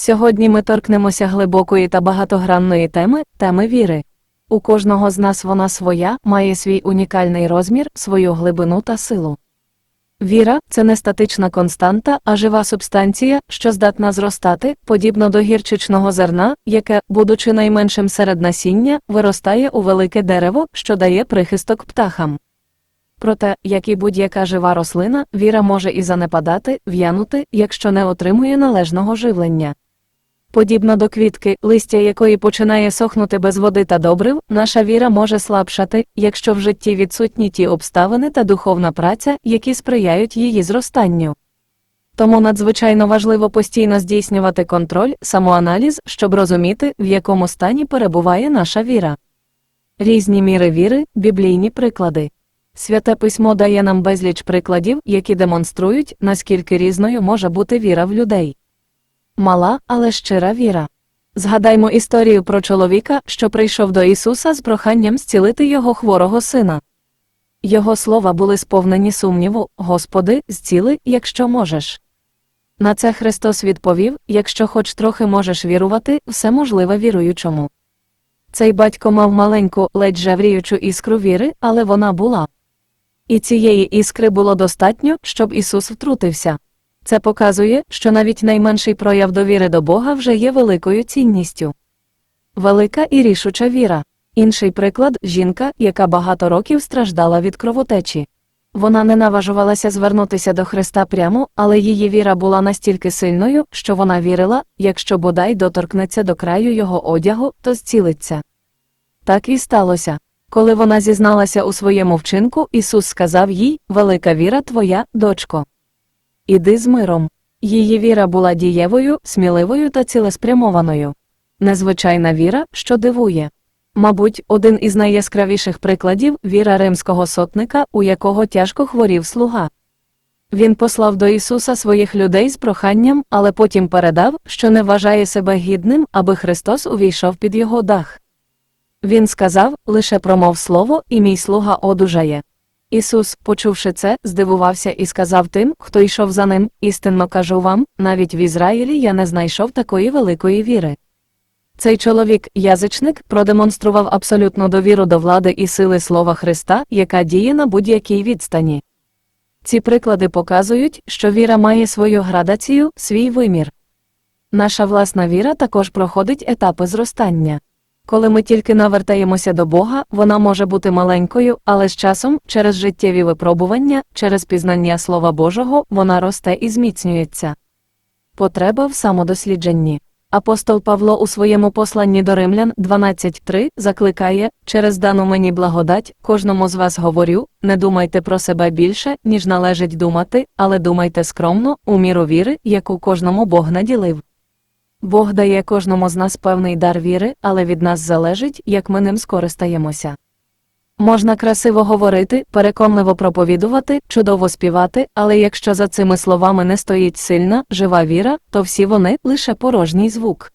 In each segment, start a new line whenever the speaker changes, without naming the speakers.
Сьогодні ми торкнемося глибокої та багатогранної теми теми віри. У кожного з нас вона своя, має свій унікальний розмір, свою глибину та силу. Віра це не статична константа, а жива субстанція, що здатна зростати, подібно до гірчичного зерна, яке, будучи найменшим серед насіння, виростає у велике дерево, що дає прихисток птахам. Проте, як і будь-яка жива рослина, віра може і занепадати, в'янути, якщо не отримує належного живлення. Подібно до квітки, листя якої починає сохнути без води та добрив, наша віра може слабшати, якщо в житті відсутні ті обставини та духовна праця, які сприяють її зростанню. Тому надзвичайно важливо постійно здійснювати контроль, самоаналіз, щоб розуміти, в якому стані перебуває наша віра. Різні міри віри, біблійні приклади. Святе письмо дає нам безліч прикладів, які демонструють, наскільки різною може бути віра в людей. Мала, але щира віра. Згадаймо історію про чоловіка, що прийшов до Ісуса з проханням зцілити його хворого сина. Його слова були сповнені сумніву Господи, зціли, якщо можеш. На це Христос відповів якщо хоч трохи можеш вірувати, все можливе віруючому. Цей батько мав маленьку, ледь жевріючу іскру віри, але вона була. І цієї іскри було достатньо, щоб Ісус втрутився. Це показує, що навіть найменший прояв довіри до Бога вже є великою цінністю. Велика і рішуча віра. Інший приклад жінка, яка багато років страждала від кровотечі. Вона не наважувалася звернутися до Христа прямо, але її віра була настільки сильною, що вона вірила, якщо бодай доторкнеться до краю його одягу, то зцілиться. Так і сталося. Коли вона зізналася у своєму вчинку, Ісус сказав їй Велика віра твоя, дочко. Іди з миром. Її віра була дієвою, сміливою та цілеспрямованою. Незвичайна віра, що дивує. Мабуть, один із найяскравіших прикладів віра римського сотника, у якого тяжко хворів слуга. Він послав до Ісуса своїх людей з проханням, але потім передав, що не вважає себе гідним, аби Христос увійшов під його дах. Він сказав лише промов слово, і мій слуга одужає. Ісус, почувши це, здивувався і сказав тим, хто йшов за ним, істинно кажу вам, навіть в Ізраїлі я не знайшов такої великої віри. Цей чоловік, язичник, продемонстрував абсолютну довіру до влади і сили Слова Христа, яка діє на будь-якій відстані. Ці приклади показують, що віра має свою градацію, свій вимір. Наша власна віра також проходить етапи зростання. Коли ми тільки навертаємося до Бога, вона може бути маленькою, але з часом, через життєві випробування, через пізнання Слова Божого, вона росте і зміцнюється. Потреба в самодослідженні. Апостол Павло у своєму посланні до римлян 12.3 закликає через дану мені благодать, кожному з вас говорю, не думайте про себе більше, ніж належить думати, але думайте скромно, у міру віри, яку кожному Бог наділив. Бог дає кожному з нас певний дар віри, але від нас залежить, як ми ним скористаємося. Можна красиво говорити, переконливо проповідувати, чудово співати, але якщо за цими словами не стоїть сильна, жива віра, то всі вони лише порожній звук.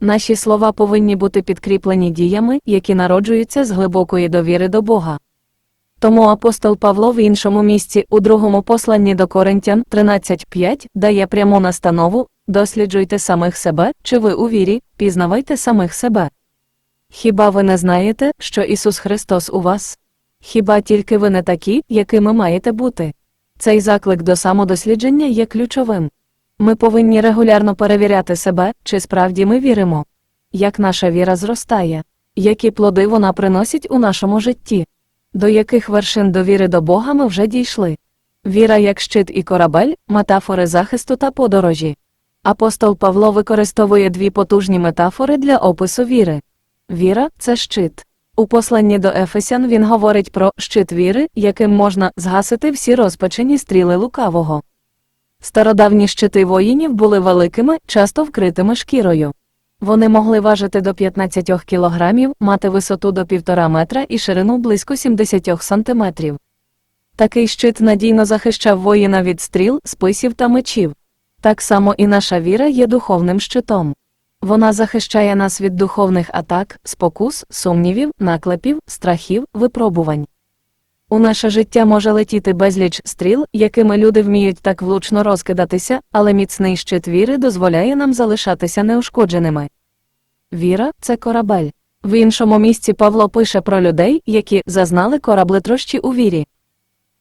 Наші слова повинні бути підкріплені діями, які народжуються з глибокої довіри до Бога. Тому апостол Павло в іншому місці, у другому посланні до Коринтян 13.5, дає пряму настанову досліджуйте самих себе, чи ви у вірі, пізнавайте самих себе. Хіба ви не знаєте, що Ісус Христос у вас? Хіба тільки ви не такі, якими маєте бути? Цей заклик до самодослідження є ключовим. Ми повинні регулярно перевіряти себе, чи справді ми віримо, як наша віра зростає, які плоди вона приносить у нашому житті, до яких вершин довіри до Бога ми вже дійшли. Віра як щит і корабель, метафори захисту та подорожі. Апостол Павло використовує дві потужні метафори для опису віри. Віра це щит. У посланні до Ефесян він говорить про щит віри, яким можна згасити всі розпечені стріли лукавого. Стародавні щити воїнів були великими, часто вкритими шкірою. Вони могли важити до 15 кілограмів, мати висоту до 1,5 метра і ширину близько 70 сантиметрів. Такий щит надійно захищав воїна від стріл, списів та мечів. Так само і наша віра є духовним щитом. Вона захищає нас від духовних атак, спокус, сумнівів, наклепів, страхів, випробувань. У наше життя може летіти безліч стріл, якими люди вміють так влучно розкидатися, але міцний щит віри дозволяє нам залишатися неушкодженими. Віра це корабель. В іншому місці Павло пише про людей, які зазнали кораблетрощі у вірі.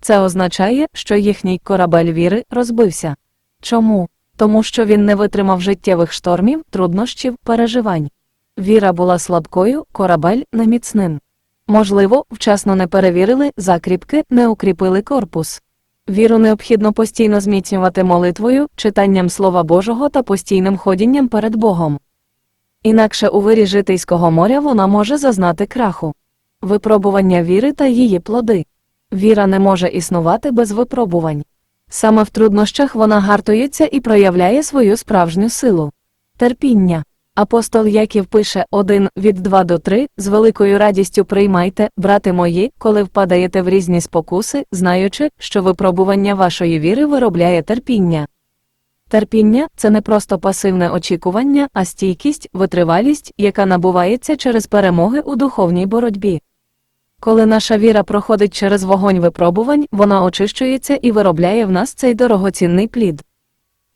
Це означає, що їхній корабель віри розбився. Чому? Тому що він не витримав життєвих штормів, труднощів, переживань. Віра була слабкою, корабель неміцним. Можливо, вчасно не перевірили закріпки, не укріпили корпус. Віру необхідно постійно зміцнювати молитвою, читанням Слова Божого та постійним ходінням перед Богом. Інакше у вирі житейського моря вона може зазнати краху. Випробування віри та її плоди. Віра не може існувати без випробувань. Саме в труднощах вона гартується і проявляє свою справжню силу. Терпіння. Апостол Яків пише 1 від 2 до 3 з великою радістю приймайте, брати мої, коли впадаєте в різні спокуси, знаючи, що випробування вашої віри виробляє терпіння. Терпіння це не просто пасивне очікування, а стійкість, витривалість, яка набувається через перемоги у духовній боротьбі. Коли наша віра проходить через вогонь випробувань, вона очищується і виробляє в нас цей дорогоцінний плід.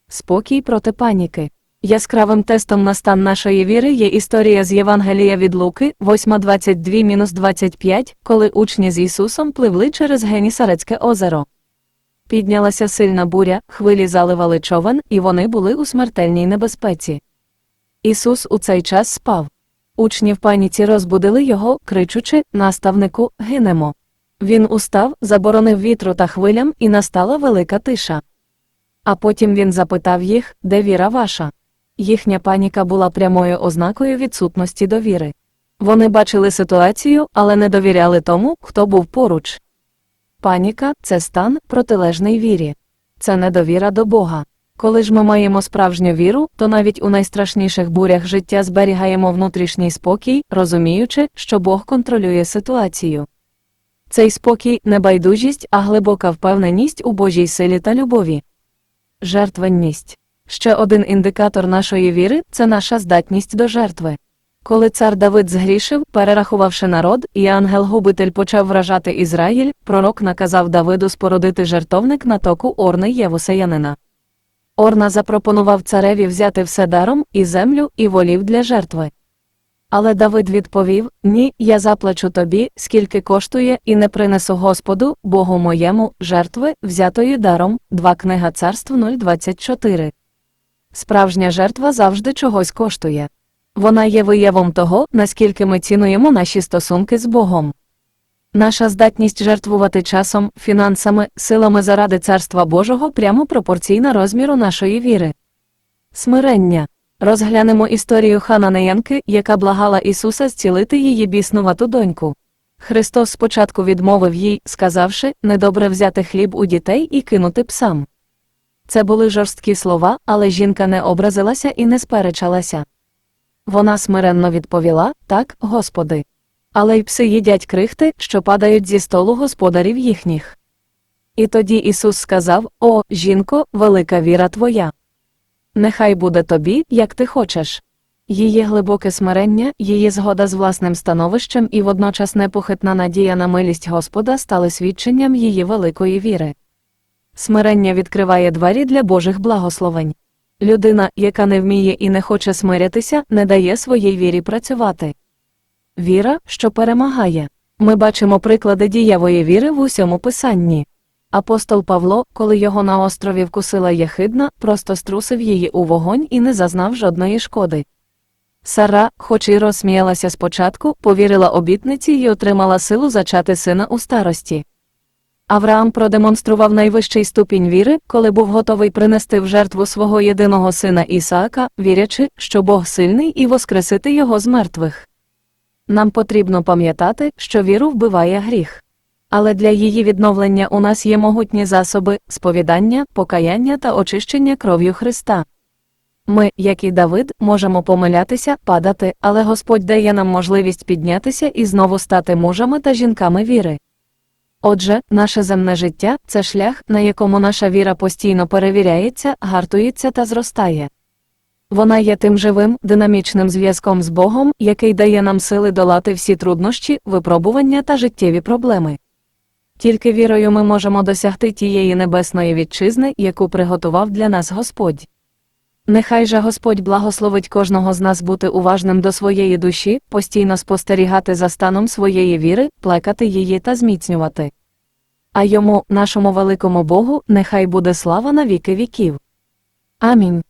Спокій проти паніки. Яскравим тестом на стан нашої віри є історія з Євангелія від Луки, 8.22-25, коли учні з Ісусом пливли через Генісарецьке озеро. Піднялася сильна буря, хвилі заливали човен, і вони були у смертельній небезпеці. Ісус у цей час спав. Учні в паніці розбудили його, кричучи Наставнику, гинемо. Він устав, заборонив вітру та хвилям, і настала велика тиша. А потім він запитав їх, де віра ваша. Їхня паніка була прямою ознакою відсутності довіри. Вони бачили ситуацію, але не довіряли тому, хто був поруч. Паніка це стан, протилежний вірі. Це недовіра до Бога. Коли ж ми маємо справжню віру, то навіть у найстрашніших бурях життя зберігаємо внутрішній спокій, розуміючи, що Бог контролює ситуацію. Цей спокій не байдужість, а глибока впевненість у Божій силі та любові. Жертвенність. Ще один індикатор нашої віри це наша здатність до жертви. Коли цар Давид згрішив, перерахувавши народ, і ангел-губитель почав вражати Ізраїль, пророк наказав Давиду спорудити жертовник на току Орни Євусеянина. Орна запропонував цареві взяти все даром, і землю, і волів для жертви. Але Давид відповів Ні, я заплачу тобі, скільки коштує, і не принесу Господу, Богу моєму, жертви, взятої даром. 2 книга царств 024. Справжня жертва завжди чогось коштує. Вона є виявом того, наскільки ми цінуємо наші стосунки з Богом. Наша здатність жертвувати часом, фінансами, силами заради Царства Божого прямо пропорційна розміру нашої віри. Смирення. Розглянемо історію Хананеянки, яка благала Ісуса зцілити її біснувату доньку. Христос спочатку відмовив їй, сказавши, недобре взяти хліб у дітей і кинути псам. Це були жорсткі слова, але жінка не образилася і не сперечалася. Вона смиренно відповіла так, Господи. Але й пси їдять крихти, що падають зі столу господарів їхніх. І тоді Ісус сказав О, жінко, велика віра твоя. Нехай буде тобі, як ти хочеш. Її глибоке смирення, її згода з власним становищем і водночас непохитна надія на милість Господа стали свідченням її великої віри. Смирення відкриває двері для Божих благословень. Людина, яка не вміє і не хоче смирятися, не дає своїй вірі працювати. Віра, що перемагає. Ми бачимо приклади дієвої віри в усьому писанні. Апостол Павло, коли його на острові вкусила Єхидна, просто струсив її у вогонь і не зазнав жодної шкоди. Сара, хоч і розсміялася спочатку, повірила обітниці і отримала силу зачати сина у старості. Авраам продемонстрував найвищий ступінь віри, коли був готовий принести в жертву свого єдиного сина Ісаака, вірячи, що Бог сильний і воскресити його з мертвих. Нам потрібно пам'ятати, що віру вбиває гріх. Але для її відновлення у нас є могутні засоби сповідання, покаяння та очищення кров'ю Христа. Ми, як і Давид, можемо помилятися, падати, але Господь дає нам можливість піднятися і знову стати мужами та жінками віри. Отже, наше земне життя це шлях, на якому наша віра постійно перевіряється, гартується та зростає. Вона є тим живим, динамічним зв'язком з Богом, який дає нам сили долати всі труднощі, випробування та життєві проблеми. Тільки вірою ми можемо досягти тієї небесної вітчизни, яку приготував для нас Господь. Нехай же Господь благословить кожного з нас бути уважним до своєї душі, постійно спостерігати за станом своєї віри, плекати її та зміцнювати. А йому, нашому великому Богу, нехай буде слава на віки віків. Амінь.